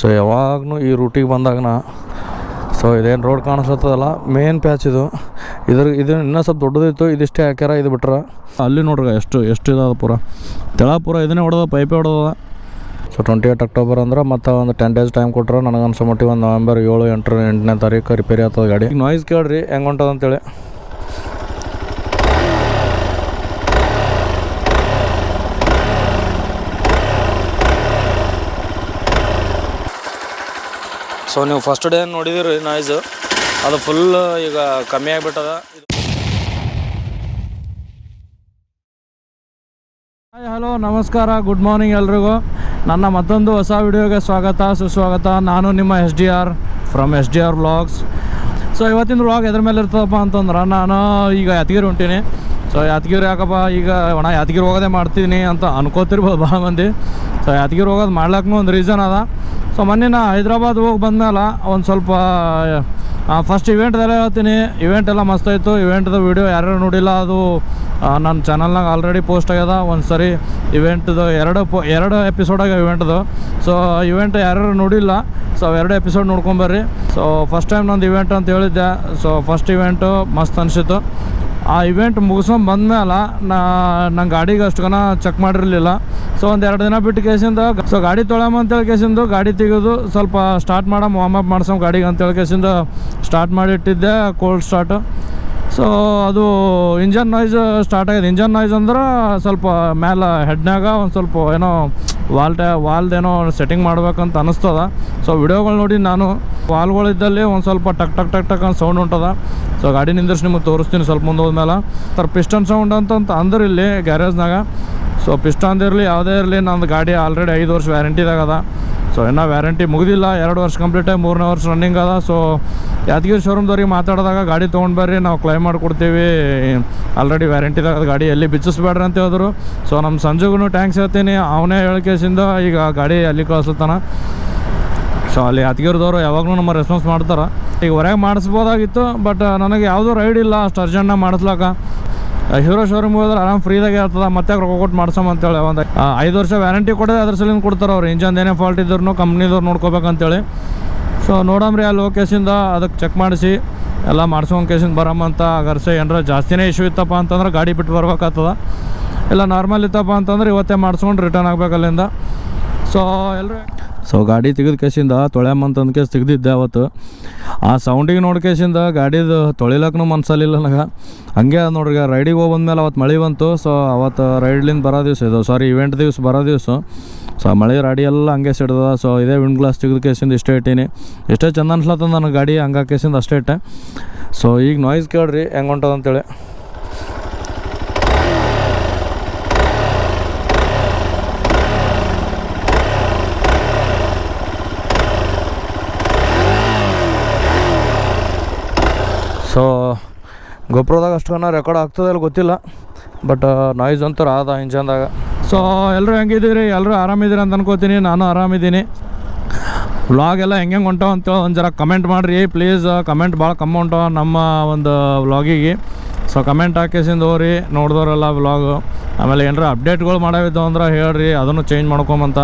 So ಯಾವಾಗೂ ಈ ರೂಟಿಗೆ ನಾ ಸೊ ಇದೇನು ರೋಡ್ ಕಾಣಿಸ್ತದಲ್ಲ ಮೇನ್ ಪ್ಯಾಚ್ ಇದು. ಇದ್ರ ಇದು ಇನ್ನೂ ಸ್ವಲ್ಪ ದೊಡ್ಡದಿತ್ತು ಇದಿಷ್ಟೇ ಹಾಕ್ಯಾರ ಇದು ಬಿಟ್ರೆ. ಅಲ್ಲಿ ನೋಡ್ರಿ ಎಷ್ಟು ಎಷ್ಟು ಇದಾದ ಪೂರ. ತೆಳ ಪೂರ ಇದನ್ನೇ ಹೊಡೆದ ಪೈಪೇ ಹೊಡೆದ ಸೊ ಟ್ವೆಂಟಿ ಏಟ್ ಅಕ್ಟೋಬರ್ ಅಂದ್ರೆ ಮತ್ತೆ ಒಂದು ಟೆನ್ ಡೇಸ್ ಟೈಮ್ ಕೊಟ್ಟರೆ ನನಗೆ ಅನ್ಸೋ ಮಟ್ಟಿಗೆ ಒಂದು ನವೆಂಬರ್ ಏಳು ಎಂಟು ಎಂಟನೇ ತಾರೀಕು ರಿಪೇರಿ ಆಗ್ತದೆ ಗಾಡಿ. ನಾಯ್ಸ್ ಕೇಳ್ರಿ ಹೆಂಗೆ ಹೊಂಟದ ಅಂತೇಳಿ ಸೊ ನೀವು ಫಸ್ಟ್ ಡೇ ನೋಡಿದಿರಿ ನಾಯ್ಸು ಅದು ಫುಲ್ ಈಗ ಕಮ್ಮಿ ಆಗಿಬಿಟ್ಟದ. ಹಾಯ್ ಹಲೋ ನಮಸ್ಕಾರ ಗುಡ್ ಮಾರ್ನಿಂಗ್ ಎಲ್ರಿಗೂ. ನನ್ನ ಮತ್ತೊಂದು ಹೊಸ ವಿಡಿಯೋಗೆ ಸ್ವಾಗತ, ಸುಸ್ವಾಗತ. ನಾನು ನಿಮ್ಮ S D R from S D R vlogs so ಇವತ್ತಿನ ವ್ಲಾಗ್ ಎದ್ರ ಮೇಲೆ ಇರ್ತದಪ್ಪ ಅಂತಂದ್ರೆ, ನಾನು ಈಗ ಯಾದಗಿರಿ ಹೊಂಟೀನಿ. ಸೊ ಯಾದಗಿರಿ ಯಾಕಪ್ಪ, ಈಗ ಒಣ ಯಾದಗಿರಿ ಹೋಗೋದೇ ಮಾಡ್ತೀನಿ ಅಂತ ಅನ್ಕೋತಿರ್ಬೋದು ಭಾಳ ಮಂದಿ. ಸೊ ಯಾದಗಿರಿ ಹೋಗೋದು ಮಾಡ್ಲಿಕ್ಕೂ ಒಂದು ರೀಸನ್ ಅದ. ಸೊ ಮೊನ್ನೆ ನಾ ಹೈದ್ರಾಬಾದ್ ಹೋಗಿ ಬಂದ್ಮೇಲೆ ಒಂದು ಸ್ವಲ್ಪ ಫಸ್ಟ್ ಇವೆಂಟ್ದಲ್ಲೇ ಹೇಳ್ತೀನಿ. ಇವೆಂಟ್ ಎಲ್ಲ ಮಸ್ತ್ ಆಯಿತು. ಇವೆಂಟ್ದು ವೀಡಿಯೋ ಯಾರ್ಯಾರು ನೋಡಿಲ್ಲ, ಅದು ನನ್ನ ಚಾನಲ್ನಾಗ ಆಲ್ರೆಡಿ ಪೋಸ್ಟ್ ಆಗ್ಯದ. ಒಂದು ಸರಿ ಇವೆಂಟ್ದು ಎರಡು ಪೋ ಎರಡು ಎಪಿಸೋಡ್ ಆಗ್ಯಾವ ಇವೆಂಟ್ದು ಸೊ ಇವೆಂಟ್ ಯಾರ್ಯಾರು ನೋಡಿಲ್ಲ ಸೊ ಎರಡು ಎಪಿಸೋಡ್ ನೋಡ್ಕೊಂಬರ್ರಿ ಸೊ ಫಸ್ಟ್ ಟೈಮ್ ನಂದು ಇವೆಂಟ್ ಅಂತ ಹೇಳಿದ್ದೆ. ಸೊ ಫಸ್ಟ್ ಇವೆಂಟು ಮಸ್ತ್ ಅನಿಸಿತ್ತು. ಆ ಇವೆಂಟ್ ಮುಗಿಸ್ಕೊಂಡ್ ಬಂದ್ಮೇಲೆ ನಾ ನನ್ನ ಗಾಡಿಗೆ ಅಷ್ಟುಗನ ಚೆಕ್ ಮಾಡಿರಲಿಲ್ಲ. ಸೊ ಒಂದು ಎರಡು ದಿನ ಬಿಟ್ಟು ಕೇಸಿಂದ ಸೊ ಗಾಡಿ ತೊಳಮ ಅಂತೇಳಿ ಕೇಸಿಂದು ಗಾಡಿ ತೆಗೆದು ಸ್ವಲ್ಪ ಸ್ಟಾರ್ಟ್ ಮಾಡೋ ವಾರ್ಮ್ ಅಪ್ ಮಾಡ್ಸೋ ಗಾಡಿಗೆ ಅಂತೇಳಿ ಕೇಸಿಂದ ಸ್ಟಾರ್ಟ್ ಮಾಡಿಟ್ಟಿದ್ದೆ ಕೋಲ್ಡ್ ಸ್ಟಾರ್ಟ್ ಸೊ ಅದು ಇಂಜನ್ ನಾಯ್ಸ್ ಸ್ಟಾರ್ಟ್ ಆಗಿದೆ. ಇಂಜನ್ ನಾಯ್ಸ್ ಅಂದ್ರೆ ಸ್ವಲ್ಪ ಮೇಲೆ ಹೆಡ್ನಾಗ ಒಂದು ಸ್ವಲ್ಪ ಏನೋ ವಾಲ್ ಟ್ಯಾ ವಾಲ್ದೇನೋ ಸೆಟ್ಟಿಂಗ್ ಮಾಡ್ಬೇಕಂತ ಅನಿಸ್ತದ. ಸೊ ವಿಡಿಯೋಗಳು ನೋಡಿ ನಾನು ವಾಲ್ಗಳಿದ್ದಲ್ಲಿ ಒಂದು ಸ್ವಲ್ಪ ಟಕ್ ಟಕ್ ಟಕ್ ಟಕ್ ಅಂತ ಸೌಂಡ್ ಉಂಟದ. ಸೊ ಗಾಡಿ ನಿಂದಿರ್ಸಿ ನಿಮಗೆ ತೋರಿಸ್ತೀನಿ ಸ್ವಲ್ಪ ಮುಂದೆ ಹೋದ್ಮೇಲೆ. ಸರ್ ಪಿಸ್ಟನ್ ಸೌಂಡ್ ಅಂತಂತ ಅಂತ ಅಂದ್ರೆ ಇಲ್ಲಿ ಗ್ಯಾರೇಜ್ನಾಗ. ಸೊ ಪಿಸ್ಟನ್ ಇರಲಿ, ಯಾವುದೇ ಇರಲಿ, ನಂದು ಗಾಡಿ ಆಲ್ರೆಡಿ ಐದು ವರ್ಷ ವ್ಯಾರಂಟಿದಾಗ ಅದ. ಸೊ ಇನ್ನೂ ವ್ಯಾರಂಟಿ ಮುಗಿದಿಲ್ಲ. ಎರಡು ವರ್ಷ ಕಂಪ್ಲೀಟ್ ಆಗಿ ಮೂರನೇ ವರ್ಷ ರನ್ನಿಂಗ್ ಅದ. ಸೊ ಯಾದಗಿರಿ ಶೋರೂಮ್ದವ್ರಿಗೆ ಮಾತಾಡಿದಾಗ ಗಾಡಿ ತೊಗೊಂಡು ಬರ್ರಿ, ನಾವು ಕ್ಲೈಮ್ ಮಾಡಿಕೊಡ್ತೀವಿ. ಆಲ್ರೆಡಿ ವ್ಯಾರಂಟಿದಾಗ ಗಾಡಿ ಎಲ್ಲಿ ಬಿಚ್ಚಿಸ್ಬೇಡ್ರಿ ಅಂತ ಹೇಳಿದ್ರು. ಸೊ ನಮ್ಮ ಸಂಜೆಗೂ ಟ್ಯಾಂಕ್ಸ್ ಹೇಳ್ತೀನಿ. ಅವನೇ ಹೇಳಿಕೆಸಿಂದ ಈಗ ಗಾಡಿ ಅಲ್ಲಿ ಕಳಿಸ್ತಾನ ಸೊ ಅಲ್ಲಿ ಯಾದಗಿರಿದವರು ಯಾವಾಗಲೂ ನಮ್ಮ ರೆಸ್ಪಾನ್ಸ್ ಮಾಡ್ತಾರೆ. ಈಗ ಹೊರಗೆ ಮಾಡಿಸ್ಬೋದಾಗಿತ್ತು ಬಟ್ ನನಗೆ ಯಾವುದೂ ರೈಡ್ ಇಲ್ಲ, ಅಷ್ಟು ಅರ್ಜೆಂಟ್ನಾಗ ಮಾಡಿಸ್ಲಾಕ ಹೀರೋ ಶೋರೂಮ್ಗೆ ಹೋದ್ರೆ ಆರಾಮ್ ಫ್ರೀದಾಗೆ ಇರ್ತದೆ ಮತ್ತೆ ರೊಕ್ಕ ಕೊಟ್ಟು ಮಾಡ್ಸಮ್ ಅಂತೇಳಿ ಒಂದು ಐದು ವರ್ಷ ವ್ಯಾರಂಟಿ ಕೊಡೋದು ಅದ್ರ ಸಲಿಂದ ಕೊಡ್ತಾರೆ ಅವ್ರು. ಇಂಜನ್ ಏನೇ ಫಾಲ್ಟ್ ಇದ್ರು ಕಂಪ್ನಿದವ್ರು ನೋಡ್ಕೋಬೇಕಂತೇಳಿ. ಸೊ ನೋಡಮ್ರಿ ಆ ಲೊಕೇಶನ್ದ ಅದಕ್ಕೆ ಚೆಕ್ ಮಾಡಿಸಿ. ಎಲ್ಲ ಮಾಡ್ಸ್ಕೊಂಡು ಕೇಸಿಂದ ಬರಮ್ಮಂತ ಗರ್ಸೆ ಏನಾರ ಜಾಸ್ತಿನೇ ಇಶ್ಯೂ ಇತ್ತಪ್ಪ ಅಂತಂದ್ರೆ ಗಾಡಿ ಬಿಟ್ಟು ಬರ್ಬೇಕಾಗ್ತದ. ಇಲ್ಲ ನಾರ್ಮಲ್ ಇತ್ತಪ್ಪ ಅಂತಂದ್ರೆ ಇವತ್ತೇ ಮಾಡಿಸ್ಕೊಂಡು ರಿಟರ್ನ್ ಆಗಬೇಕು ಅಲ್ಲಿಂದ. ಸೊ ಎಲ್ಲರೂ ಸೊ ಗಾಡಿ ತೆಗೆದ ಕೇಸಿಂದ ತೊಳ್ಯಾಮಂತಂದ ಕೇಸ್ ತೆಗೆದಿದ್ದೆ ಅವತ್ತು. ಆ ಸೌಂಡಿಗೆ ನೋಡಿ ಕೇಸಿಂದ ಗಾಡಿದು ತೊಳಿಲಕ್ಕೂ ಮನ್ಸಲ್ಲಿಲ್ಲ ನನಗೆ. ಹಂಗೆ ನೋಡ್ರಿ ರೈಡಿಗೆ ಹೋಗಿ ಬಂದ್ಮೇಲೆ ಅವತ್ತು ಮಳೆ ಬಂತು. ಸೊ ಅವತ್ತು ರೈಡ್ಲಿಂದ ಬರೋ ದಿವಸ ಇದು ಸಾರಿ ಇವೆಂಟ್ ದಿವಸ ಬರೋ ದಿವಸ. ಸೊ ಮಳೆ ರಾಡಿ ಎಲ್ಲ ಹಂಗೆ ಸಿಡ್ದದ. ಸೊ ಇದೇ ವಿಂಡ್ ಗ್ಲಾಸ್ ತೆಗೆದ ಕೇಸಿಂದ ಇಷ್ಟೇ ಇಟ್ಟೀನಿ. ಎಷ್ಟೇ ಚಂದ ಅನ್ಸ್ಲತ್ತ ನನ್ನ ಗಾಡಿ, ಹಂಗೆ ಕೇಸಿಂದ ಅಷ್ಟೇ ಇಟ್ಟೆ. ಸೊ ಈಗ ನಾಯ್ಸ್ ಕೇಳ್ರಿ, ಹೆಂಗೆ ಹೊಂಟದ ಸೊ ಗೊಬ್ಬರದಾಗ ಅಷ್ಟೊಂದು ರೆಕಾರ್ಡ್ ಆಗ್ತದೆ ಅಲ್ಲಿ ಗೊತ್ತಿಲ್ಲ ಬಟ್ ನಾಯ್ಸ್ ಅಂತಾರೆ ಆದ ಇಂಜನ್ದಾಗ ಸೊ ಎಲ್ಲರೂ ಹೆಂಗಿದ್ದೀರಿ? ಎಲ್ಲರೂ ಆರಾಮಿದ್ದೀರಿ ಅಂತ ಅನ್ಕೋತೀನಿ, ನಾನು ಆರಾಮಿದ್ದೀನಿ. ವ್ಲಾಗ್ ಎಲ್ಲ ಹೆಂಗೆ ಹೊಂಟಾವ ಅಂತ ಒಂದು ಜರ ಕಮೆಂಟ್ ಮಾಡಿರಿ ಪ್ಲೀಸ್ ಕಮೆಂಟ್ ಭಾಳ ಕಮ್ಮಿ ಹೊಂಟಾವ ನಮ್ಮ ಒಂದು ವ್ಲಾಗಿಗೆ ಸೊ ಕಮೆಂಟ್ ಹಾಕಿಸಿಂದ ಹೋಗ್ರಿ, ನೋಡಿದವರೆಲ್ಲ ವ್ಲಾಗು ಆಮೇಲೆ ಏನಾರ ಅಪ್ಡೇಟ್ಗಳು ಮಾಡಾವಿದ್ದಾವ ಅಂದ್ರೆ ಹೇಳ್ರಿ, ಅದನ್ನು ಚೇಂಜ್ ಮಾಡ್ಕೊಂಬಂತ.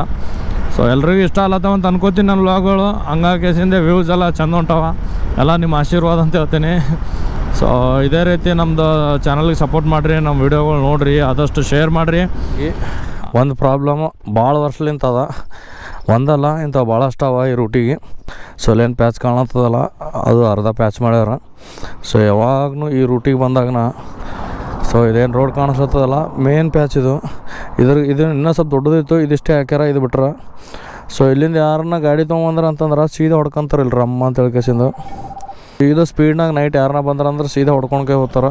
ಸೊ ಎಲ್ರಿಗೂ ಇಷ್ಟ ಅಲ್ಲತ್ತವ ಅಂತ ಅನ್ಕೋತೀನಿ ನನ್ನ ವ್ಲಾಗ್ಗಳು ಹಂಗಾಕೇಸಿಂದ ವ್ಯೂಸ್ ಎಲ್ಲ ಚೆಂದ ಹೊಂಟವ ಎಲ್ಲ ನಿಮ್ಮ ಆಶೀರ್ವಾದ ಅಂತ ಹೇಳ್ತೀನಿ. ಸೊ ಇದೇ ರೀತಿ ನಮ್ಮದು ಚಾನಲ್ಗೆ ಸಪೋರ್ಟ್ ಮಾಡಿರಿ ನಮ್ಮ ವಿಡಿಯೋಗಳು ನೋಡಿರಿ, ಆದಷ್ಟು ಶೇರ್ ಮಾಡಿರಿ. ಒಂದು ಪ್ರಾಬ್ಲಮ್ ಭಾಳ ವರ್ಷಲಿಂತ ಅದ. ಒಂದಲ್ಲ ಇಂಥ ಭಾಳಷ್ಟು ಅವ ಈ ರೂಟಿಗೆ ಸೊ ಅಲ್ಲೇನು ಪ್ಯಾಚ್ ಕಾಣತ್ತದಲ್ಲ, ಅದು ಅರ್ಧ ಪ್ಯಾಚ್ ಮಾಡ್ಯಾರ. ಸೊ ಯಾವಾಗೂ ಈ ರೂಟಿಗೆ ಬಂದಾಗನ ಸೊ ಇದೇನು ರೋಡ್ ಕಾಣಿಸ್ತದಲ್ಲ ಮೇನ್ ಪ್ಯಾಚ್ ಇದು. ಇದ್ರ, ಇದು ಇನ್ನೂ ಸ್ವಲ್ಪ ದೊಡ್ಡದಿತ್ತು, ಇದಿಷ್ಟೇ ಹಾಕ್ಯಾರ, ಇದು ಬಿಟ್ರೆ. ಸೊ ಇಲ್ಲಿಂದ ಯಾರನ್ನ ಗಾಡಿ ತೊಗೊಂಬಂದ್ರೆ ಅಂತಂದ್ರೆ ಸೀದಾ ಹೊಡ್ಕೊಂತಾರೆ ಇಲ್ಲಿ ರಮ್ಮ ಅಂತ ಹೇಳ್ಕೇಸಿಂದು ಇದು ಸ್ಪೀಡ್ನಾಗ ನೈಟ್ ಯಾರನ್ನ ಬಂದ್ರೆ ಅಂದ್ರೆ ಸೀದಾ ಹೊಡ್ಕೊಂಡ್ಕೆ ಹೋಗ್ತಾರೆ.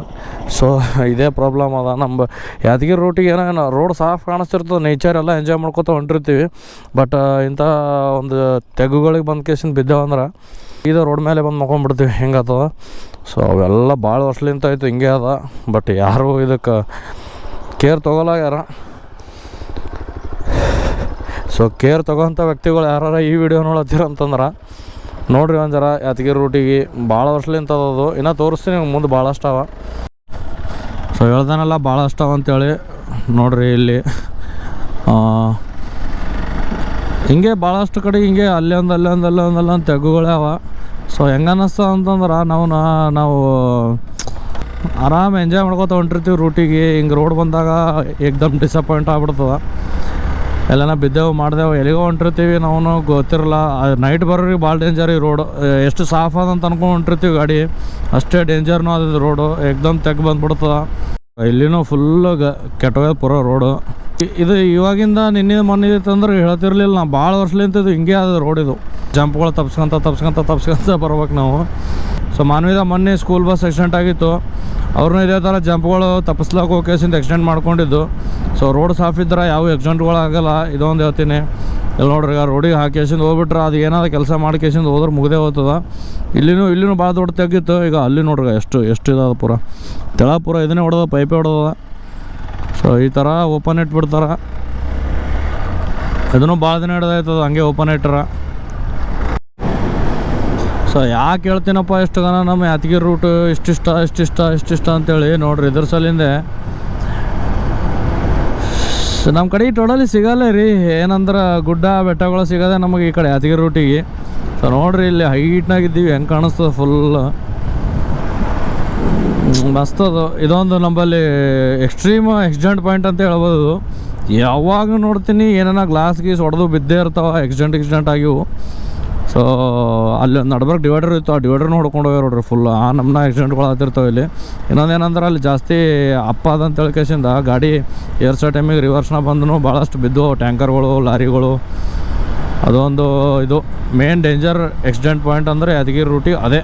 ಸೊ ಇದೇ ಪ್ರಾಬ್ಲಮ್ ಅದ. ನಮ್ಮ ಯಾದಗಿರಿ ರೂಟಿಗೆ ಏನೋ ರೋಡ್ ಸಾಫ್ ಕಾಣಿಸ್ತಿರ್ತದೆ ನೇಚರ್ ಎಲ್ಲ ಎಂಜಾಯ್ ಮಾಡ್ಕೊತ ಹೊಂಟಿರ್ತೀವಿ. ಬಟ್ ಇಂಥ ಒಂದು ತೆಗುಗಳಿಗೆ ಬಂದ ಕೇಸಿಂದ ಬಿದ್ದೇವಂದ್ರೆ ಇದು ರೋಡ್ ಮೇಲೆ ಬಂದು ಮಕ್ಕೊಂಡ್ಬಿಡ್ತೀವಿ. ಹಿಂಗಾಗ್ತದ ಸೊ ಅವೆಲ್ಲ ಭಾಳ ವರ್ಷಲಿಂತ ಆಯ್ತು, ಹಿಂಗೆ ಅದ. ಬಟ್ ಯಾರು ಇದಕ್ಕೆ ಕೇರ್ ತೊಗೊಲಾಗ್ಯಾರ ಸೊ ಕೇರ್ ತೊಗೊಂಥ ವ್ಯಕ್ತಿಗಳು ಯಾರು ಈ ವಿಡಿಯೋ ನೋಡತ್ತೀರ ಅಂತಂದ್ರೆ, ನೋಡ್ರಿ ಒಂದು ಜರ ಯಾದಗಿರಿ ರೂಟಿಗೆ ಭಾಳ ವರ್ಷಲಿಂತ ಅದು ಇನ್ನೂ ತೋರಿಸ್ತೀನಿ ಮುಂದೆ ಭಾಳಷ್ಟು ಅವ. ಸೊ ಹೇಳ್ದಾನೆಲ್ಲ, ಭಾಳಷ್ಟು ಅವ ಅಂತೇಳಿ ನೋಡ್ರಿ ಇಲ್ಲಿ. ಹಿಂಗೆ ಭಾಳಷ್ಟು ಕಡೆ ಹಿಂಗೆ ಅಲ್ಲೇ ಒಂದು ಅಲ್ಲೇ ಒಂದು ಅಲ್ಲೇ ಒಂದು, ಅಲ್ಲ ಅಂತ ತೆಗ್ಗುಗಳೇ ಅವ. ಸೊ ಹೆಂಗೆ ಅನ್ನಿಸ್ತ ಅಂತಂದ್ರೆ ನಾವು ನಾವು ಆರಾಮ ಎಂಜಾಯ್ ಮಾಡ್ಕೊತ ಹೊಂಟಿರ್ತೀವಿ ರೂಟಿಗೆ ಹಿಂಗೆ ರೋಡ್ ಬಂದಾಗ ಏಕ್ದಮ್ ಡಿಸಪಾಯಿಂಟ್ ಆಗ್ಬಿಡ್ತದ. ಎಲ್ಲನ ಬಿದ್ದೆವು, ಮಾಡಿದೆವು, ಎಲ್ಲಿಗೋ ಹೊಂಟಿರ್ತೀವಿ ನಾವು ಗೊತ್ತಿರಲ್ಲ. ನೈಟ್ ಬರೋರಿಗೆ ಭಾಳ ಡೇಂಜರ್ ಈ ರೋಡು ಎಷ್ಟು ಸಾಫ್ ಅದಂತ ಅನ್ಕೊಂಡು ಹೊಂಟಿರ್ತೀವಿ ಗಾಡಿ. ಅಷ್ಟೇ ಡೇಂಜರ್ನೂ ಅದ ರೋಡು ಏಕ್ದಮ್ ತೆಗ್ ಬಂದ್ಬಿಡ್ತದ. ಇಲ್ಲಿನೂ ಫುಲ್ ಗ ಕೆಟ್ಟೋಗ್ಯದ ಪೂರ ರೋಡು ಇದು ಇವಾಗಿಂದ ನಿನ್ನೆ ಮೊನ್ನೆ ಇತ್ತಂದ್ರೆ ಹೇಳ್ತಿರ್ಲಿಲ್ಲ ನಾವು ಭಾಳ ವರ್ಷಲಿಂತ ಇದು ಹಿಂಗೆ ಅದ ರೋಡ್ ಇದು. ಜಂಪ್ಗಳು ತಪ್ಸ್ಕೊಂತ ತಪ್ಸ್ಕೊಂತ ತಪ್ಸ್ಕೊಂತ ಬರ್ಬೇಕು ನಾವು. ಸೊ ಮಾನವಿದ ಮೊನ್ನೆ ಸ್ಕೂಲ್ ಬಸ್ ಆಕ್ಸಿಡೆಂಟ್ ಆಗಿತ್ತು. ಅವ್ರನ್ನೂ ಇದೇ ಥರ ಜಂಪ್ಗಳು ತಪ್ಪಿಸ್ಲಾಕ ಹೋಗೇಸಿಂದ ಆಕ್ಸಿಡೆಂಟ್ ಮಾಡ್ಕೊಂಡಿದ್ದು. ಸೊ ರೋಡ್ ಸಾಫ್ ಇದ್ರೆ ಯಾವ ಆಕ್ಸಿಡೆಂಟ್ಗಳು ಆಗಲ್ಲ. ಇದೊಂದು ಹೇಳ್ತೀನಿ. ಇಲ್ಲಿ ನೋಡ್ರಿ ಈಗ ರೋಡಿಗೆ ಹಾಕೇಸಿಂದ ಹೋಗ್ಬಿಟ್ರೆ ಅದು ಏನಾದ್ರು ಕೆಲಸ ಮಾಡ್ಕೇಸಿಂದ ಹೋದ್ರೆ ಮುಗ್ದೇ ಹೋಗ್ತದ. ಇಲ್ಲಿನೂ ಇಲ್ಲಿನೂ ಭಾಳ ದೊಡ್ಡ ತೆಗಿತ್ತು ಈಗ ಅಲ್ಲಿ ನೋಡ್ರಿ, ಎಷ್ಟು ಎಷ್ಟು ಇದಾದ ಪೂರ. ತೆಳ ಪೂರ ಇದನ್ನೇ ಹೊಡೆದ ಪೈಪೇ ಹೊಡೆದ ಸೊ ಈ ಥರ ಓಪನ್ ಇಟ್ಬಿಡ್ತಾರ ಇದನ್ನು ಭಾಳ ದಿನ ಹಿಡ್ದಾಯ್ತದ, ಹಂಗೆ ಓಪನ್ ಇಟ್ಟರ ಸೊ ಯಾಕೆ ಹೇಳ್ತೀನಪ್ಪ ಎಷ್ಟು ಗನ ನಮ್ಮ ಯಾದಗಿರಿ ರೂಟ್ ಇಷ್ಟಿಷ್ಟ ಇಷ್ಟಿಷ್ಟ ಇಷ್ಟಿಷ್ಟ ಅಂತೇಳಿ ನೋಡ್ರಿ ಇದ್ರ ಸಲಿಂದೆ. ನಮ್ಮ ಕಡೆ ಟೋಟಲಿ ಸಿಗಲ್ಲ ರೀ. ಏನಂದ್ರೆ ಗುಡ್ಡ, ಬೆಟ್ಟಗಳು ಸಿಗದೆ ನಮಗೆ ಈ ಕಡೆ ಯಾದಗಿರಿ ರೂಟಿಗೆ ಸೊ ನೋಡ್ರಿ ಇಲ್ಲಿ ಹೈಟ್ನಾಗಿದ್ದೀವಿ ಹೆಂಗೆ ಕಾಣಿಸ್ತದೆ ಫುಲ್ ಮಸ್ತ್ ಅದು. ಇದೊಂದು ನಂಬಲ್ಲಿ ಎಕ್ಸ್ಟ್ರೀಮ್ ಎಕ್ಸಿಡೆಂಟ್ ಪಾಯಿಂಟ್ ಅಂತ ಹೇಳ್ಬೋದು ಯಾವಾಗ ನೋಡ್ತೀನಿ ಏನಾರ ಗ್ಲಾಸ್ ಗೀಸ್ ಹೊಡೆದು ಬಿದ್ದೇ ಇರ್ತಾವ ಎಕ್ಸಿಡೆಂಟ್ ಎಕ್ಸಿಡೆಂಟ್ ಆಗಿವು ಸೊ ಅಲ್ಲಿ ನಡ್ಬರ್ಕ್ ಡಿವೈಡರ್ ಇತ್ತು, ಆ ಡಿವೈಡರ್ನ ಹೊಡ್ಕೊಂಡು ಹೋಗ್ಯಾರ ನೋಡ್ರಿ ಫುಲ್ ಆ ನಮ್ಮನ್ನ ಆಕ್ಸಿಡೆಂಟ್ಗಳು ಆಗ್ತಿರ್ತಾವೆ ಇಲ್ಲಿ. ಇನ್ನೊಂದು ಏನಂದ್ರೆ ಅಲ್ಲಿ ಜಾಸ್ತಿ ಅಪ್ಪ ಅದಂತ ಹೇಳ್ಕೇಸಿಂದ ಗಾಡಿ ಏರ್ಸೋ ಟೈಮಿಗೆ ರಿವರ್ಸ್ನ ಬಂದನು ಭಾಳಷ್ಟು ಬಿದ್ದು, ಟ್ಯಾಂಕರ್ಗಳು, ಲಾರಿಗಳು. ಅದೊಂದು ಇದು. ಮೇನ್ ಡೇಂಜರ್ ಆಕ್ಸಿಡೆಂಟ್ ಪಾಯಿಂಟ್ ಅಂದರೆ ಯಾದಗಿರಿ ರೂಟಿ ಅದೇ.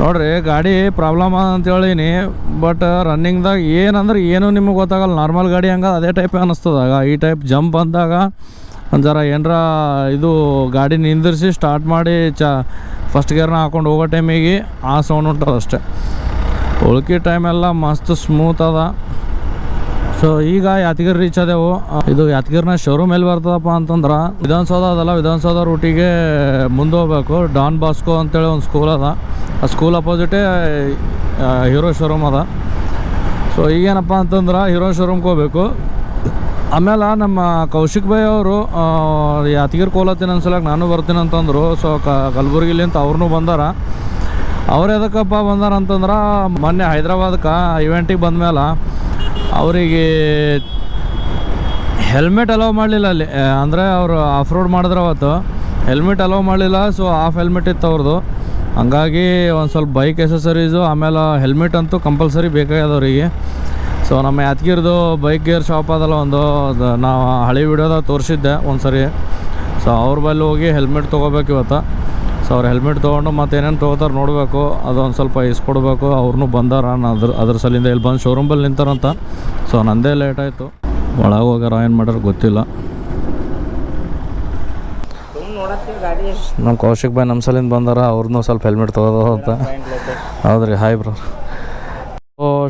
ನೋಡ್ರಿ, ಗಾಡಿ ಪ್ರಾಬ್ಲಮ್ ಅಂತ ಹೇಳಿನಿ ಬಟ್ ರನ್ನಿಂಗ್ದಾಗ ಏನಂದ್ರೆ ಏನು ನಿಮಗೆ ಗೊತ್ತಾಗಲ್ಲ ನಾರ್ಮಲ್ ಗಾಡಿ ಹಂಗೆ ಅದೇ ಟೈಪ್ ಅನ್ನಿಸ್ತದಾಗ ಈ ಟೈಪ್ ಜಂಪ್ ಬಂದಾಗ ಒಂಥರ ಏನರ ಇದು ಗಾಡಿ ನಿಂದಿರಿಸಿ ಸ್ಟಾರ್ಟ್ ಮಾಡಿ ಚ ಫಸ್ಟ್ ಗೇರ್ನ ಹಾಕೊಂಡು ಹೋಗೋ ಟೈಮಿಗೆ ಆ ಸೌಂಡ್ ಉಂಟದ ಅಷ್ಟೇ ಉಳ್ಕಿ ಟೈಮೆಲ್ಲ ಮಸ್ತ್ ಸ್ಮೂತ್ ಅದ. ಸೊ ಈಗ ಯಾದಗಿರಿ ರೀಚ್ ಅದೇವು ಇದು ಯಾದಗಿರಿನ ಶೋರೂಮ್ ಎಲ್ಲಿ ಬರ್ತದಪ್ಪ ಅಂತಂದ್ರ ವಿಧಾನಸೌಧ ಅದಲ್ಲ, ವಿಧಾನಸೌಧ ರೂಟಿಗೆ ಮುಂದೆ ಹೋಗ್ಬೇಕು. ಡಾನ್ ಬಾಸ್ಕೋ ಅಂತೇಳಿ ಒಂದು ಸ್ಕೂಲ್ ಅದ. ಆ ಸ್ಕೂಲ್ ಅಪೋಸಿಟೇ ಹೀರೋ ಶೋರೂಮ್ ಅದ. ಸೊ ಈಗೇನಪ್ಪ ಅಂತಂದ್ರೆ ಹೀರೋ ಶೋರೂಮ್ಗೆ ಹೋಗ್ಬೇಕು. ಆಮೇಲೆ ನಮ್ಮ ಕೌಶಿಕ್ ಭಾಯ್ ಅವರು ಯಾದಗಿರಿ ಕೋಲತ್ತೀನಿ ಅನ್ಸಲಕ್ಕೆ ನಾನು ಬರ್ತೀನಿ ಅಂತಂದರು. ಸೊ ಕಲಬುರ್ಗಿಲಿಂತ ಅವ್ರನ್ನೂ ಬಂದಾರ. ಅವ್ರು ಎದಕ್ಕಪ್ಪ ಬಂದಾರ ಅಂತಂದ್ರೆ ಮೊನ್ನೆ ಹೈದ್ರಾಬಾದ್ಕ ಇವೆಂಟಿಗೆ ಬಂದಮೇಲೆ ಅವರಿಗೆ ಹೆಲ್ಮೆಟ್ ಅಲೋ ಮಾಡಲಿಲ್ಲ ಅಲ್ಲಿ. ಅಂದರೆ ಅವರು ಆಫ್ ರೋಡ್ ಮಾಡಿದ್ರೆ ಅವತ್ತು. ಹೆಲ್ಮೆಟ್ ಅಲೋ ಮಾಡಲಿಲ್ಲ ಸೊ ಆಫ್ ಹೆಲ್ಮೆಟ್ ಇತ್ತು ಅವ್ರದ್ದು ಹಂಗಾಗಿ ಒಂದು ಸ್ವಲ್ಪ ಬೈಕ್ ಎಸೆಸರೀಸು ಆಮೇಲೆ ಹೆಲ್ಮೆಟ್ ಅಂತೂ ಕಂಪಲ್ಸರಿ ಬೇಕಾಗ್ಯದ ಅವರಿಗೆ. ಸೊ ನಮ್ಮ ಯಾದಗಿರ್ದು ಬೈಕ್ ಗೇರ್ ಶಾಪ್ ಅದಲ್ಲ ಒಂದು ನಾವು ಹಳೆ ವಿಡಿಯೋದಾಗ ತೋರಿಸಿದ್ದೆ ಒಂದು ಸರಿ ಸೊ ಅವ್ರ ಬಲ್ಲಿ ಹೋಗಿ ಹೆಲ್ಮೆಟ್ ತೊಗೋಬೇಕು ಇವತ್ತು ಸೊ ಅವ್ರು ಹೆಲ್ಮೆಟ್ ತೊಗೊಂಡು ಮತ್ತೆ ಏನೇನು ತೊಗೋತಾರೆ ನೋಡಬೇಕು. ಅದೊಂದು ಸ್ವಲ್ಪ ಇಸ್ಕೊಡ್ಬೇಕು. ಅವ್ರನ್ನೂ ಬಂದಾರ ಅದ್ರ ಅದ್ರ ಸಲಿಂದ ಇಲ್ಲಿ ಬಂದು ಶೋರೂಮಲ್ಲಿ ನಿಂತಾರಂತ. ಸೊ ನಂದೇ ಲೇಟ್ ಆಯಿತು. ಒಳಗೆ ಹೋಗ್ಯಾರ, ಏನು ಮಾಡ್ಯಾರ ಗೊತ್ತಿಲ್ಲ. ನಮ್ಮ ಕೌಶಿಕ್ ಬಾಯ್ ನಮ್ಮ ಸಲಿಂದ ಬಂದಾರ ಅವ್ರನ್ನೂ ಸ್ವಲ್ಪ ಹೆಲ್ಮೆಟ್ ತೊಗೋದ ಅಂತ. ಹೌದ್ರಿ ಹಾಯ್ ಬ್ರೋ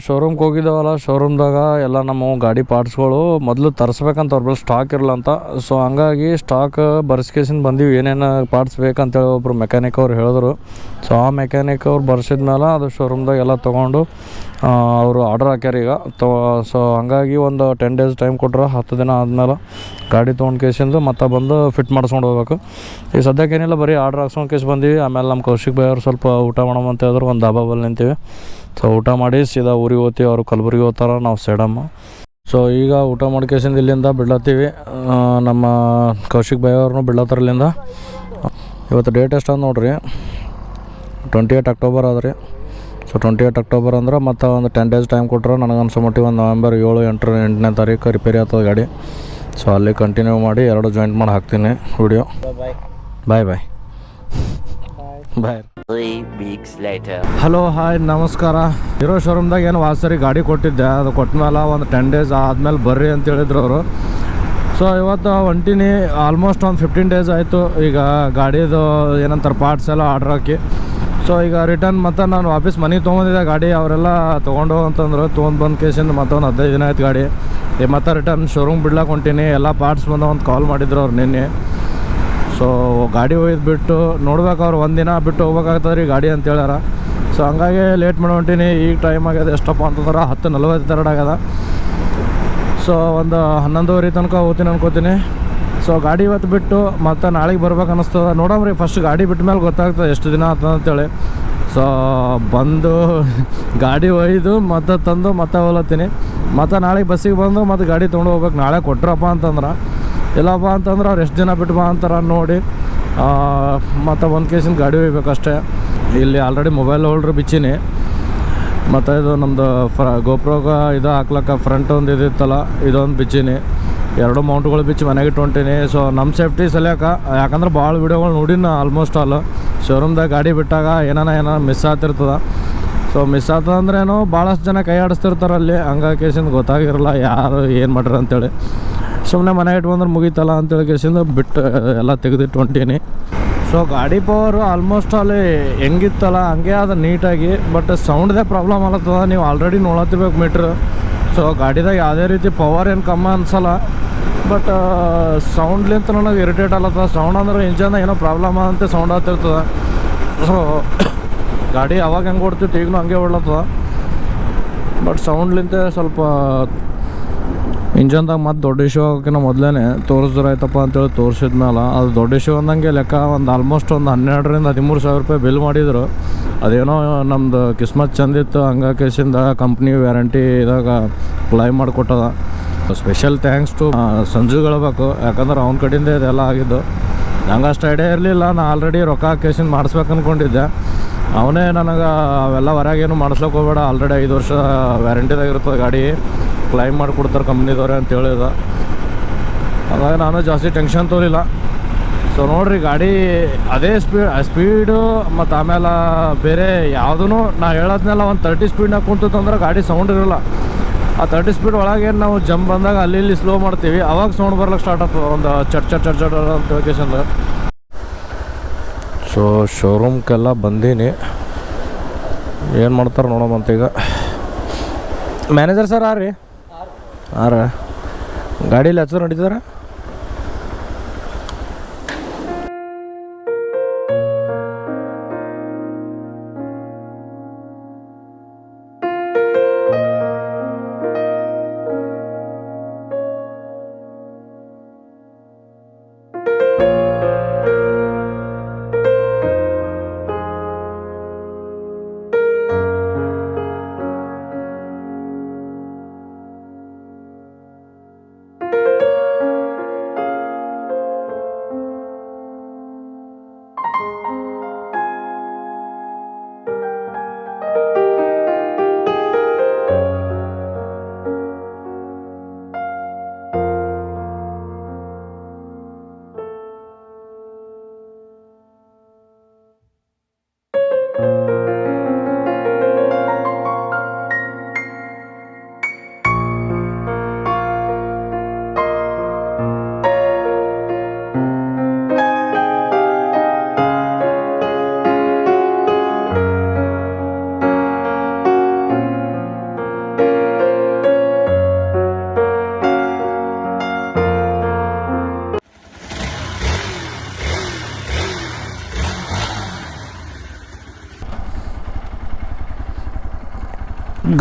ಶೋರೂಮ್ಗೆ ಹೋಗಿದ್ದೇವಲ್ಲ ಶೋರೂಮ್ದಾಗ ಎಲ್ಲ ನಮ್ಮ ಗಾಡಿ ಪಾರ್ಟ್ಸ್ಗಳು ಮೊದಲು ತರಿಸ್ಬೇಕಂತ ಅವ್ರ ಬಳಿ ಸ್ಟಾಕ್ ಇರಲ್ಲ ಅಂತ ಸೊ ಹಂಗಾಗಿ ಸ್ಟಾಕ್ ಬರ್ಸ್ಕೇಸಿಂದ ಬಂದೀವಿ, ಏನೇನು ಪಾರ್ಟ್ಸ್ ಬೇಕಂತೇಳಿ ಒಬ್ಬರು ಮೆಕ್ಯಾನಿಕ್ ಅವ್ರು ಹೇಳಿದ್ರು. ಸೊ ಆ ಮೆಕ್ಯಾನಿಕ್ ಅವ್ರು ಬರ್ಸಿದ ಮೇಲೆ ಅದು ಶೋರೂಮ್ದಾಗ ಎಲ್ಲ ತೊಗೊಂಡು ಅವರು ಆರ್ಡರ್ ಹಾಕ್ಯಾರ ಈಗ. ಸೊ ಹಂಗಾಗಿ ಒಂದು ಟೆನ್ ಡೇಸ್ ಟೈಮ್ ಕೊಟ್ರೆ, ಹತ್ತು ದಿನ ಆದಮೇಲೆ ಗಾಡಿ ತೊಗೊಂಡು ಕೇಸಿಂದು ಮತ್ತೆ ಬಂದು ಫಿಟ್ ಮಾಡಿಸ್ಕೊಂಡು ಹೋಗ್ಬೇಕು. ಈಗ ಸದ್ಯಕ್ಕೆ ಏನಿಲ್ಲ, ಬರೀ ಆರ್ಡ್ರ್ ಹಾಕ್ಸ್ಕೊಂಡು ಕೇಸ್ ಬಂದೀವಿ. ಆಮೇಲೆ ನಮ್ಮ ಕೌಶಿಕ್ ಭಾಯ್ ಅವ್ರು ಸ್ವಲ್ಪ ಊಟ ಮಾಡೋಣ ಅಂತ ಹೇಳಿದ್ರು, ಒಂದು ದಾಬಾ ಬಲ್ಲಿ ನಿಂತೀವಿ. ಸೊ ಊಟ ಮಾಡಿ ಸೀದಾ ಊರಿಗೆ ಹೋಗ್ತೀವಿ ಅವರು ಕಲಬುರ್ಗಿ ಹೋಗ್ತಾರ ನಾವು ಸೇಡಮ್ಮ. ಸೊ ಈಗ ಊಟ ಮಾಡ್ಕೇಸಿಂದ ಇಲ್ಲಿಂದ ಬಿಡ್ಲತ್ತೀವಿ. ನಮ್ಮ ಕೌಶಿಕ್ ಭಾಯ್ ಅವ್ರನ್ನೂ ಬಿಡ್ಲತ್ತಾರ ಇಲ್ಲಿಂದ ಇವತ್ತು ಡೇಟ್ ಎಷ್ಟು ಅಂದ್ ನೋಡ್ರಿ. ಟ್ವೆಂಟಿ ಏಯ್ಟ್ ಅಕ್ಟೋಬರ್ ಅದ ರೀ. ಸೊ ಟ್ವೆಂಟಿ ಏಯ್ಟ್ ಅಕ್ಟೋಬರ್ ಅಂದ್ರೆ ಮತ್ತು ಒಂದು ಟೆನ್ ಡೇಸ್ ಟೈಮ್ ಕೊಟ್ಟರೆ ನನಗೆ ಅನ್ಸೋ ಮಟ್ಟಿಗೆ ಒಂದು ನವೆಂಬರ್ ಏಳು ಎಂಟರ ಎಂಟನೇ ತಾರೀಕು ರಿಪೇರಿ ಆಗ್ತದೆ ಗಾಡಿ. ಸೊ ಅಲ್ಲಿ ಕಂಟಿನ್ಯೂ ಮಾಡಿ ಎರಡು ಜಾಯಿಂಟ್ ಮಾಡಿ ಹಾಕ್ತೀನಿ video bye bye bye. Hello hi ನಮಸ್ಕಾರ. ಹೀರೋ ಶೋರೂಮ್ದಾಗ ಏನು ವಾಸರಿ ಗಾಡಿ ಕೊಟ್ಟಿದ್ದೆ. ಅದು ಕೊಟ್ಟಮೇಲೆ ಒಂದು ಟೆನ್ ಡೇಸ್ ಆದಮೇಲೆ ಬರ್ರಿ ಅಂತ ಹೇಳಿದ್ರು ಅವರು. ಸೊ ಇವತ್ತು ಹೊಂಟಿನಿ ಆಲ್ಮೋಸ್ಟ್ ಒಂದು ಫಿಫ್ಟೀನ್ ಡೇಸ್ ಆಯಿತು. ಈಗ ಗಾಡಿದು ಏನಂತಾರೆ ಪಾರ್ಟ್ಸ್ ಎಲ್ಲ ಆರ್ಡ್ರ್ ಹಾಕಿ. ಸೊ ಈಗ ರಿಟರ್ನ್ ಮತ್ತೆ ನಾನು ವಾಪಸ್ ಮನೆಗೆ ತೊಗೊಂಡಿದ್ದೆ ಗಾಡಿ. ಅವರೆಲ್ಲ ತೊಗೊಂಡು ಅಂತಂದ್ರು. ತೊಗೊಂಡು ಬಂದು ಕೇಸಿಂದ ಮತ್ತೊಂದು ಹದಿನೈದು ದಿನ ಆಯ್ತು ಗಾಡಿ. ಮತ್ತೆ ರಿಟರ್ನ್ ಶೋರೂಮ್ ಬಿಡ್ಲಾಕ್ ಹೊಂಟೀನಿ. ಎಲ್ಲ ಪಾರ್ಟ್ಸ್ ಬಂದು ಒಂದು ಕಾಲ್ ಮಾಡಿದ್ರು ಅವ್ರು ನಿನ್ನೆ. ಸೊ ಗಾಡಿ ಒಯ್ದು ಬಿಟ್ಟು ನೋಡ್ಬೇಕು ಅವ್ರು ಒಂದಿನ ಬಿಟ್ಟು ಹೋಗ್ಬೇಕಾಗ್ತದೆ ರೀ ಗಾಡಿ ಅಂತ ಹೇಳ್ಯಾರ. ಸೊ ಹಂಗಾಗಿ ಲೇಟ್ ಮಾಡಿ ಹೊಂಟೀನಿ ಈಗ ಟೈಮ್ ಆಗ್ಯದ ಎಷ್ಟಪ್ಪ ಅಂತಂದ್ರೆ ಹತ್ತು ನಲ್ವತ್ತೆರಡು ಆಗ್ಯದ. ಸೊ ಒಂದು ಹನ್ನೊಂದುವರೆ ತನಕ ಹೋಗ್ತೀನಿ ಅನ್ಕೋತೀನಿ. ಸೊ ಗಾಡಿ ಇವತ್ತು ಬಿಟ್ಟು ಮತ್ತೆ ನಾಳೆಗೆ ಬರ್ಬೇಕು ಅನ್ನಿಸ್ತದ. ನೋಡಮ್ರಿ ಫಸ್ಟ್ ಗಾಡಿ ಬಿಟ್ಟ ಮೇಲೆ ಗೊತ್ತಾಗ್ತದೆ ಎಷ್ಟು ದಿನ ಅಂತೇಳಿ. ಸೊ ಬಂದು ಗಾಡಿ ಒಯ್ದು ಮತ್ತೆ ತಂದು ಮತ್ತೆ ಹೋಲತ್ತೀನಿ. ಮತ್ತು ನಾಳೆಗೆ ಬಸ್ಸಿಗೆ ಬಂದು ಮತ್ತೆ ಗಾಡಿ ತೊಗೊಂಡು ಹೋಗ್ಬೇಕು. ನಾಳೆ ಕೊಟ್ರಪ್ಪ ಅಂತಂದ್ರೆ. ಇಲ್ಲಪ್ಪ ಅಂತಂದ್ರೆ ಅವ್ರು ಎಷ್ಟು ದಿನ ಬಿಟ್ಟು ಬಾ ಅಂತಾರೆ ನೋಡಿ. ಮತ್ತು ಒಂದು ಕೇಸಿನ ಗಾಡಿ ಒಯ್ಬೇಕಷ್ಟೇ. ಇಲ್ಲಿ ಆಲ್ರೆಡಿ ಮೊಬೈಲ್ ಹೋಲ್ಡ್ರ್ ಬಿಚ್ಚೀನಿ. ಮತ್ತು ಇದು ನಮ್ಮದು ಫ್ರ ಗೋಪ್ರೋಗ ಇದು ಹಾಕ್ಲಕ್ಕ ಫ್ರಂಟ್ ಒಂದು ಇದಿತ್ತಲ್ಲ ಇದೊಂದು ಬಿಚ್ಚೀನಿ. ಎರಡು ಮೌಂಟ್ಗಳು ಬಿಚ್ಚಿ ಮನೆಗೆ ಇಟ್ಕೊಂತೀನಿ ಸೊ ನಮ್ಮ ಸೇಫ್ಟಿ ಸಲಿಯಾಕ, ಯಾಕಂದ್ರೆ ಭಾಳ ವೀಡಿಯೋಗಳು ನೋಡಿನ ಆಲ್ಮೋಸ್ಟ್ ಆಲ್ ಶೋರೂಮ್ದಾಗ ಗಾಡಿ ಬಿಟ್ಟಾಗ ಏನಾನ ಏನಾನ ಮಿಸ್ ಆಗ್ತಿರ್ತದ. ಸೊ ಮಿಸ್ ಆತದಂದ್ರೇನು ಭಾಳಷ್ಟು ಜನ ಕೈ ಆಡಿಸ್ತಿರ್ತಾರೆ ಅಲ್ಲಿ. ಹಂಗಾಗಿ ಕೇಸಿಂದ ಗೊತ್ತಾಗಿರಲ್ಲ, ಯಾರು ಏನು ಮಾಡ್ರಿ ಅಂತೇಳಿ. ಸುಮ್ಮನೆ ಮನೆ ಇಟ್ಕೊಂಡ್ರೆ ಮುಗೀತಲ್ಲ ಅಂತೇಳಿ ಕೇಸಿಂದ ಬಿಟ್ಟು ಎಲ್ಲ ತೆಗೆದಿಟ್ಟು ಹೊಂಟೀನಿ. ಸೊ ಗಾಡಿ ಪವರು ಆಲ್ಮೋಸ್ಟ್ ಅಲ್ಲಿ ಹೆಂಗಿತ್ತಲ್ಲ, ಹಂಗೆ ಅದು ನೀಟಾಗಿ ಬಟ್ ಸೌಂಡ್ದೇ ಪ್ರಾಬ್ಲಮ್ ಆಗತ್ತದ ನೀವು ಆಲ್ರೆಡಿ ನೋಡತ್ತಿರ್ಬೇಕು ಮೀಟ್ರ್ ಸೊ ಗಾಡಿದಾಗ ಯಾವುದೇ ರೀತಿ ಪವರ್ ಏನು ಕಮ್ಮಿ ಅನ್ಸಲ್ಲ. ಬಟ್ ಸೌಂಡ್ಲಿಂತ ನನಗೆ ಇರಿಟೇಟ್ ಆಗತ್ತದ ಸೌಂಡ್ ಅಂದ್ರೆ ಇಂಜನ್ ಏನೋ ಪ್ರಾಬ್ಲಮ್ ಅಂತ ಸೌಂಡ್ ಆಗ್ತಿರ್ತದ. ಸೊ ಗಾಡಿ ಅವಾಗ ಹೆಂಗೆ ಓಡ್ತಿತ್ತು ಈಗಲೂ ಹಂಗೆ ಓಡ್ಲತ್ತದ. ಬಟ್ ಸೌಂಡ್ಲಿಂತ ಸ್ವಲ್ಪ ಇಂಜನ್ದಾಗ ಮತ್ತು ದೊಡ್ಡ ಇಶ್ಯೂ ಆಗೋಕ್ಕಿಂತ ಮೊದಲೇ ತೋರಿಸ್ದ್ರಾಯ್ತಪ್ಪ ಅಂತೇಳಿ ತೋರಿಸಿದ್ಮೇಲೆ ಅದು ದೊಡ್ಡ ಇಶ್ಯೂ ಅಂದಂಗೆ ಲೆಕ್ಕ ಒಂದು ಆಲ್ಮೋಸ್ಟ್ ಒಂದು ಹನ್ನೆರಡರಿಂದ ಹದಿಮೂರು ಸಾವಿರ ರೂಪಾಯಿ ಬಿಲ್ ಮಾಡಿದ್ರು. ಅದೇನೋ ನಮ್ದು ಕಿಸ್ಮತ್ ಚಂದಿತ್ತು ಹಂಗ ಕೇಸಿಂದ ಕಂಪ್ನಿ ವ್ಯಾರಂಟಿ ಇದಾಗ ಕ್ಲೈಮ್ ಮಾಡಿಕೊಟ್ಟದ. ಸ್ಪೆಷಲ್ ಥ್ಯಾಂಕ್ಸ್ ಟು ಸಂಜು ಹೇಳ್ಬೇಕು. ಯಾಕಂದ್ರೆ ಅವ್ನ ಕಡೆಯಿಂದ ಇದೆಲ್ಲ ಆಗಿದ್ದು. ನಂಗೆ ಅಷ್ಟು ಐಡಿಯಾ ಇರಲಿಲ್ಲ. ನಾ ಆಲ್ರೆಡಿ ರೊಕ್ಕ ಹಾಕೇಶಿಂದ ಮಾಡಿಸ್ಬೇಕು ಅಂದ್ಕೊಂಡಿದ್ದೆ ಅವನೇ ನನಗೆ ಅವೆಲ್ಲ ಹೊರಗೇನು ಮಾಡಿಸ್ಲಿಕ್ಕೆ ಹೋಗ್ಬೇಡ. ಆಲ್ರೆಡಿ ಐದು ವರ್ಷ ವ್ಯಾರಂಟಿದಾಗ ಇರ್ತದೆ ಗಾಡಿ. ಕ್ಲೈಮ್ ಮಾಡಿಕೊಡ್ತಾರೆ ಕಂಪ್ನಿದವ್ರೆ ಅಂತ ಹೇಳಿದ. ಹಾಗಾಗಿ ನಾನು ಜಾಸ್ತಿ ಟೆನ್ಷನ್ ತೋರಿಲ್ಲ. ಸೊ ನೋಡ್ರಿ, ಗಾಡಿ ಅದೇ ಸ್ಪೀಡ್ ಸ್ಪೀಡು ಮತ್ತು ಆಮೇಲೆ ಬೇರೆ ಯಾವುದೂ ನಾ ಹೇಳೋದ್ನೆಲ್ಲ, ಒಂದು ತರ್ಟಿ ಸ್ಪೀಡ್ನಾಗ ಕುಂತಂದ್ರೆ ಗಾಡಿ ಸೌಂಡ್ ಇರಲ್ಲ. ಆ ತರ್ಟಿ ಸ್ಪೀಡ್ ಒಳಗೆ ನಾವು ಜಂಪ್ ಬಂದಾಗ ಅಲ್ಲಿ ಇಲ್ಲಿ ಸ್ಲೋ ಮಾಡ್ತೀವಿ. ಅವಾಗ ಸೌಂಡ್ ಬರ್ಲಿಕ್ಕೆ ಸ್ಟಾರ್ಟ್ ಆಗ್ತದೆ, ಒಂದು ಚಟ್ ಚಟ್ ಚಟ್ ಚಟ್ ಅಂತ ಲೊಕೇಶನ್ದ ಸೊ ಶೋರೂಮ್ಗೆಲ್ಲ ಬಂದೀನಿ. ಏನು ಮಾಡ್ತಾರೆ ನೋಡೋಮಂತ ಈಗ. ಮ್ಯಾನೇಜರ್ ಸರ್ ಆ ರೀ? ಆರ ಗಾಡೀಲಿ ಹಚ್ಚರು ನಡೀತಾರೆ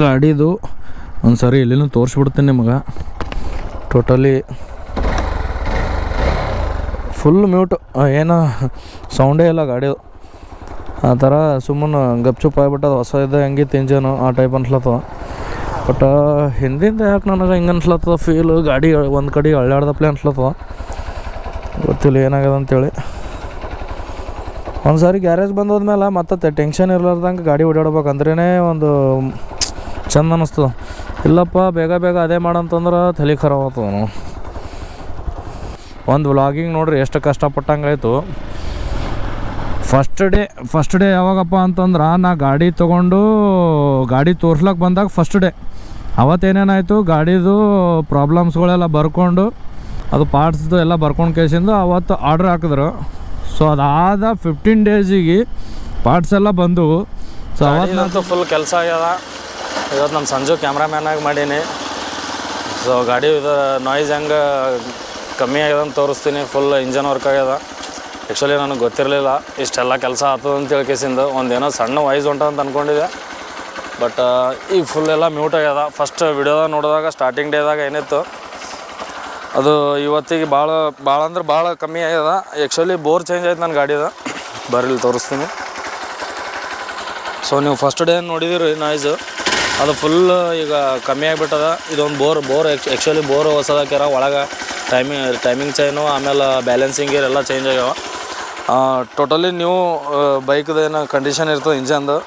ಗಾಡಿದು ಒಂದು ಸರಿ ಎಲ್ಲಿನ ತೋರಿಸ್ಬಿಡ್ತೀನಿ ನಿಮಗೆ. ಟೋಟಲಿ ಫುಲ್ ಮ್ಯೂಟ್ ಏನು ಸೌಂಡೇ ಇಲ್ಲ ಗಾಡಿ ಆ ಥರ ಸುಮ್ಮನೆ ಗಪ್ಚುಪ್ ಆಗಿಬಿಟ್ಟದ. ಹೊಸ ಇದು ಹೆಂಗಿತ್ತು ಇಂಜನು ಆ ಟೈಪ್ ಅನ್ಸ್ಲತ್ತದ. ಬಟ್ ಹಿಂದಿಂದ ಯಾಕೆ ನನಗೆ ಹಿಂಗೆ ಅನ್ಸ್ಲತ್ತದ ಫೀಲ್ ಗಾಡಿ ಒಂದು ಕಡೆ ಅಳ್ಳಾಡ್ದಪ್ಲೆ ಅನ್ಸ್ಲತ್ತದ. ಗೊತ್ತಿಲ್ಲ ಏನಾಗ್ಯದ ಅಂತೇಳಿ. ಒಂದು ಸಾರಿ ಗ್ಯಾರೇಜ್ ಬಂದೋದ್ಮೇಲೆ ಮತ್ತೆ ಟೆನ್ಷನ್ ಇರ್ಲಾರ್ದಂಗೆ ಗಾಡಿ ಓಡಾಡ್ಬೇಕಂದ್ರೇ ಒಂದು ಚಂದ ಅನ್ನಿಸ್ತದ ಇಲ್ಲಪ್ಪ ಬೇಗ ಬೇಗ ಅದೇ ಮಾಡಂತಂದ್ರೆ ತಲೆ ಖರಾಬ್ ಆಗ್ತದ ನಾವು ಒಂದು ವ್ಲಾಗಿಂಗ್ ನೋಡ್ರಿ ಎಷ್ಟು ಕಷ್ಟಪಟ್ಟಂಗಾಯ್ತು. ಫಸ್ಟ್ ಡೇ ಫಸ್ಟ್ ಡೇ ಯಾವಾಗಪ್ಪ ಅಂತಂದ್ರೆ ನಾ ಗಾಡಿ ತೊಗೊಂಡು ಗಾಡಿ ತೋರ್ಸ್ಲಕ್ಕೆ ಬಂದಾಗ ಫಸ್ಟ್ ಡೇ ಅವತ್ತೇನೇನಾಯಿತು ಗಾಡಿದು ಪ್ರಾಬ್ಲಮ್ಸ್ಗಳೆಲ್ಲ ಬರ್ಕೊಂಡು ಅದು ಪಾರ್ಟ್ಸ್ದು ಎಲ್ಲ ಬರ್ಕೊಂಡು ಕೇಸಿಂದು ಅವತ್ತು ಆರ್ಡ್ರ್ ಹಾಕಿದ್ರು. ಸೊ ಅದಾದ ಫಿಫ್ಟೀನ್ ಡೇಸಿಗೆ ಪಾರ್ಟ್ಸ್ ಎಲ್ಲ ಬಂದವು. ಸೊ ಅವತ್ತು ಫುಲ್ ಕೆಲಸ ಆಗ್ಯದ. ಇವತ್ತು ನಮ್ಮ ಸಂಜು ಕ್ಯಾಮ್ರಾಮ್ಯಾನಾಗಿ ಮಾಡೀನಿ. ಸೊ ಗಾಡಿ ಇದು ನಾಯ್ಸ್ ಹೆಂಗೆ ಕಮ್ಮಿ ಆಗ್ಯದ ಅಂತ ತೋರಿಸ್ತೀನಿ. ಫುಲ್ ಇಂಜನ್ ವರ್ಕ್ ಆಗ್ಯದ. ಆ್ಯಕ್ಚುಲಿ ನನಗೆ ಗೊತ್ತಿರಲಿಲ್ಲ. ಇಷ್ಟೆಲ್ಲ ಕೆಲಸ ಆಗ್ತದೆ ಅಂತ ಕೇಸಿಂದ ಒಂದೇನೋ ಸಣ್ಣ ವಾಯ್ಸ್ ಹೊಂಟ ಅಂತ ಅಂದ್ಕೊಂಡಿದ್ದೆ ಬಟ್ ಈಗ ಫುಲ್ ಎಲ್ಲ ಮ್ಯೂಟ್ ಆಗ್ಯದ. ಫಸ್ಟ್ ವಿಡಿಯೋದಾಗ ನೋಡಿದಾಗ ಸ್ಟಾರ್ಟಿಂಗ್ ಡೇದಾಗ ಏನಿತ್ತು? ಅದು ಇವತ್ತಿಗೆ ಭಾಳ ಭಾಳ ಅಂದ್ರೆ ಭಾಳ ಕಮ್ಮಿ ಆಗ್ಯದ. ಆ್ಯಕ್ಚುಲಿ ಬೋರ್ ಚೇಂಜ್ ಆಯ್ತು ನನ್ನ ಗಾಡಿದ. ಬರಲಿ ತೋರಿಸ್ತೀನಿ. ಸೊ ನೀವು ಫಸ್ಟ್ ಡೇ ನೋಡಿದಿರಿ ನಾಯ್ಸು ಅದು ಫುಲ್ ಈಗ ಕಮ್ಮಿ ಆಗಿಬಿಟ್ಟದ. ಇದೊಂದು ಬೋರ್ ಬೋರ್ ಆ್ಯಕ್ಚುಲಿ ಬೋರ್ ಹೊಸದಾಕ್ಯಾರ ಒಳಗೆ ಟೈಮಿಂಗ್ ಟೈಮಿಂಗ್ ಚೈನು ಆಮೇಲೆ ಬ್ಯಾಲೆನ್ಸಿಂಗ್ ಗೇರ್ ಎಲ್ಲ ಚೇಂಜ್ ಆಗ್ಯಾವ. ಟೋಟಲಿ ನ್ಯೂ ಬೈಕ್ದು ಏನು ಕಂಡೀಷನ್ ಇರ್ತದೆ ಇಂಜನ್ದು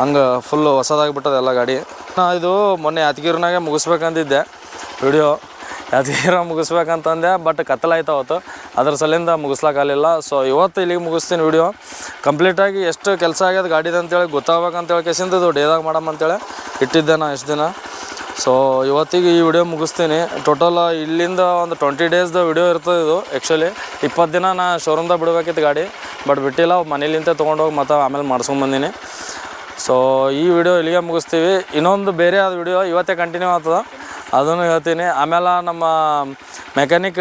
ಹಂಗೆ ಫುಲ್ ಹೊಸದಾಗಿಬಿಟ್ಟದ ಎಲ್ಲ ಗಾಡಿ. ನಾ ಇದು ಮೊನ್ನೆ ಯಾದಗಿರಿನಾಗೆ ಮುಗಿಸ್ಬೇಕಂದಿದ್ದೆ. ವಿಡಿಯೋ ಯಾದಗಿರ ಮುಗಿಸ್ಬೇಕಂತಂದೆ ಬಟ್ ಕತ್ತಲಾಯ್ತು ಅವತ್ತು. ಅದ್ರ ಸಲಿಂದ ಮುಗಿಸ್ಲಾಕಾಗಲಿಲ್ಲ ಸೊ ಇವತ್ತು ಇಲ್ಲಿಗೆ ಮುಗಿಸ್ತೀನಿ ವಿಡಿಯೋ ಕಂಪ್ಲೀಟಾಗಿ ಎಷ್ಟು ಕೆಲಸ ಆಗ್ಯದ ಗಾಡಿದಂತೇಳಿ ಗೊತ್ತಾಗ್ಬೇಕಂತೇಳಿ ಕೇಸಿಂದ ಇದು ಡೇದಾಗ ಮಾಡಮ್ ಅಂತೇಳಿ. ಇಟ್ಟಿದ್ದೆ ನಾ ಎಷ್ಟು ದಿನ? ಸೊ ಇವತ್ತಿಗೆ ಈ ವಿಡಿಯೋ ಮುಗಿಸ್ತೀನಿ. ಟೋಟಲ್ ಇಲ್ಲಿಂದ ಒಂದು ಟ್ವೆಂಟಿ ಡೇಸ್ದು ವಿಡಿಯೋ ಇರ್ತದೆ ಇದು ಆ್ಯಕ್ಚುಲಿ ಇಪ್ಪತ್ತು ದಿನ ನಾ ಶೋರೂಮ್ದಾಗ ಬಿಡಬೇಕಿತ್ತು ಗಾಡಿ ಬಟ್ ಬಿಟ್ಟಿಲ್ಲ. ಮನೇಲಿಂದ ತೊಗೊಂಡೋಗಿ ಮತ್ತೆ ಆಮೇಲೆ ಮಾಡಿಸ್ಕೊಂಬಂದಿನಿ ಸೊ ಈ ವಿಡಿಯೋ ಇಲ್ಲಿಗೆ ಮುಗಿಸ್ತೀವಿ. ಇನ್ನೊಂದು ಬೇರೆ ಆದ ವಿಡಿಯೋ ಇವತ್ತೇ ಕಂಟಿನ್ಯೂ ಆಗ್ತದೆ. ಅದನ್ನು ಹೇಳ್ತೀನಿ. ಆಮೇಲೆ ನಮ್ಮ ಮೆಕ್ಯಾನಿಕ್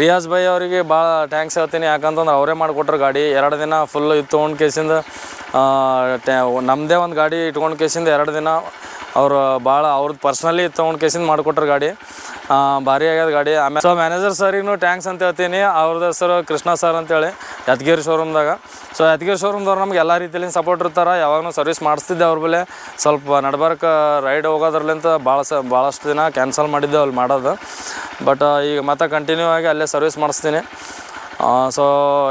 ರಿಯಾಜ್ ಭಾಯಿ ಅವರಿಗೆ ಭಾಳ ಥ್ಯಾಂಕ್ಸ್ ಹೇಳ್ತೀನಿ. ಯಾಕಂತಂದ್ರೆ ಅವರೇ ಮಾಡಿಕೊಟ್ರು ಗಾಡಿ. ಎರಡು ದಿನ ಫುಲ್ ಇದು ತೊಗೊಂಡು ಕೇಸಿಂದ ನಮ್ಮದೇ ಒಂದು ಗಾಡಿ ಇಟ್ಕೊಂಡು ಕೇಸಿಂದ ಎರಡು ದಿನ ಅವರು ಭಾಳ ಅವ್ರದ್ದು ಪರ್ಸ್ನಲಿ ತೊಗೊಂಡು ಕೇಸಿಂದ ಮಾಡಿಕೊಟ್ರು ಗಾಡಿ. ಭಾರಿ ಆಗ್ಯದ ಗಾಡಿ. ಆಮೇಲೆ ಸೊ ಮ್ಯಾನೇಜರ್ ಸರಿಗೂ ಟ್ಯಾಂಕ್ಸ್ ಅಂತ ಹೇಳ್ತೀನಿ. ಅವ್ರದ್ದು ಹೆಸರು ಕೃಷ್ಣ ಸರ್ ಅಂತೇಳಿ ಯಾದಗಿರಿ ಶೋರೂಮ್ದಾಗ ಸೊ ಯಾದಗಿರಿ ಶೋರೂಮ್ದವ್ರು ನಮ್ಗೆ ಎಲ್ಲ ರೀತಿಯಲ್ಲಿ ಸಪೋರ್ಟ್ ಇರ್ತಾರೆ. ಯಾವಾಗಲೂ ಸರ್ವಿಸ್ ಮಾಡಿಸ್ತಿದ್ದೆ ಅವ್ರ ಬೆಲೆ ಸ್ವಲ್ಪ ನಡ್ಬಾರ್ಕ ರೈಡ್ ಹೋಗೋದ್ರಲ್ಲಿಂತ ಭಾಳ ಸ ಭಾಳಷ್ಟು ದಿನ ಕ್ಯಾನ್ಸಲ್ ಮಾಡಿದ್ದೆ ಅಲ್ಲಿ ಮಾಡೋದು. ಬಟ್ ಈಗ ಮತ್ತೆ ಕಂಟಿನ್ಯೂ ಆಗಿ ಅಲ್ಲೇ ಸರ್ವಿಸ್ ಮಾಡಿಸ್ತೀನಿ. ಸೊ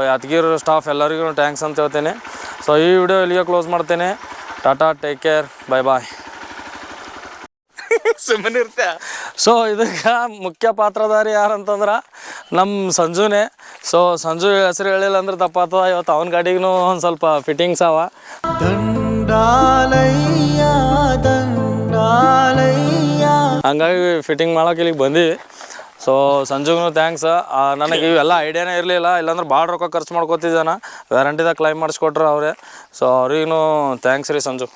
ಯಾದಗಿರ್ ಸ್ಟಾಫ್ ಎಲ್ಲರಿಗೂ ಟ್ಯಾಂಕ್ಸ್ ಅಂತ ಹೇಳ್ತೇನೆ. ಸೊ ಈ ವಿಡಿಯೋ ಇಲ್ಲಿಗೆ ಕ್ಲೋಸ್ ಮಾಡ್ತೇನೆ. Tata take care bye bye ಸುಮ್ಮನೆ ಇರ್ತೆ ಸೊ ಇದಕ್ಕೆ ಮುಖ್ಯ ಪಾತ್ರಧಾರಿ ಯಾರಂತಂದ್ರೆ ನಮ್ಮ ಸಂಜುನೇ. ಸೊ ಸಂಜು ಹೆಸರು ಹೇಳಿಲ್ಲ ಅಂದ್ರೆ ತಪ್ಪಾಗ್ತದ ಇವತ್ತು ಅವನ ಗಾಡಿಗೂ ಒಂದು ಸ್ವಲ್ಪ ಫಿಟ್ಟಿಂಗ್ಸ್ ಅವ. ದಂಡಾಲಯ್ಯ ದಂಡಾಲಯ್ಯ. ಹಂಗಾಗಿ ಫಿಟ್ಟಿಂಗ್ ಮಾಡೋಕೆ ಇಲ್ಲಿಗೆ ಬಂದೀವಿ. ಸೊ ಸಂಜುಗೂ ಥ್ಯಾಂಕ್ಸ್ ನನಗೆ ಇವೆಲ್ಲ ಐಡಿಯಾನೇ ಇರಲಿಲ್ಲ. ಇಲ್ಲಾಂದ್ರೆ ಭಾಳ ರೊಕ್ಕ ಖರ್ಚು ಮಾಡ್ಕೋತಿದ್ದಾನ. ವ್ಯಾರಂಟಿದಾಗ ಕ್ಲೈಮ್ ಮಾಡಿಸ್ಕೊಟ್ರು ಅವರೇ. ಸೊ ಅವ್ರಿಗೂ ಥ್ಯಾಂಕ್ಸ್ ರೀ ಸಂಜು.